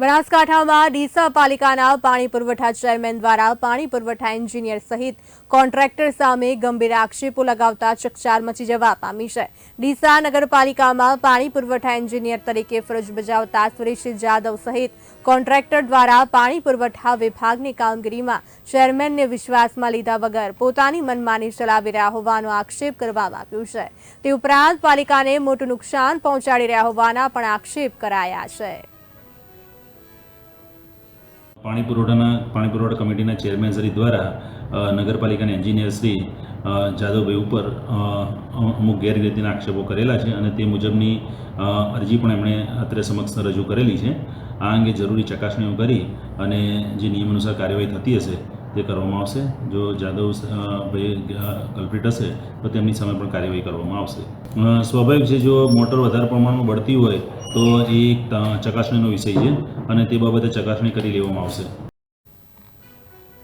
બનાસકાંઠામાં ડીસા પાલિકાના પાણી પુરવઠા ચેરમેન દ્વારા પાણી પુરવઠા એન્જિનિયર સહિત કોન્ટ્રાક્ટર સામે ગંભીર આક્ષેપો લગાવતા ચકચાર મચી જવા પામી છે. ડીસા નગરપાલિકામાં પાણી પુરવઠા એન્જિનિયર તરીકે ફરજ બજાવતા સુરેશ જાદવ સહિત કોન્ટ્રાક્ટર દ્વારા પાણી પુરવઠા વિભાગની કામગીરીમાં ચેરમેનને વિશ્વાસમાં લીધા વગર પોતાની મનમાની ચલાવી રહ્યા હોવાનો આક્ષેપ કરવામાં આવ્યો છે. તે ઉપરાંત પાલિકાને મોટું નુકસાન પહોંચાડી રહ્યા હોવાના પણ આક્ષેપ કરાયા છે. પાણી પુરવઠાના, પાણી પુરવઠા કમિટીના ચેરમેન શ્રી દ્વારા નગરપાલિકાના એન્જિનિયર શ્રી જાદવભાઈ ઉપર અમુક ગેરરીતિના આક્ષેપો કરેલા છે અને તે મુજબની અરજી પણ એમણે અત્રે સમક્ષ રજૂ કરેલી છે. આ અંગે જરૂરી ચકાસણીઓ કરી અને જે નિયમ અનુસાર કાર્યવાહી થતી હશે તે કરવામાં આવશે. જો જાદવ ભાઈ કલ્પિટ હશે તો તેમની સામે પણ કાર્યવાહી કરવામાં આવશે. સ્વાભાવિક છે જો મોટર વધારે પ્રમાણમાં બળતી હોય તો એ ચકાસણીનો વિષય છે અને તે બાબતે ચકાસણી કરી લેવામાં આવશે.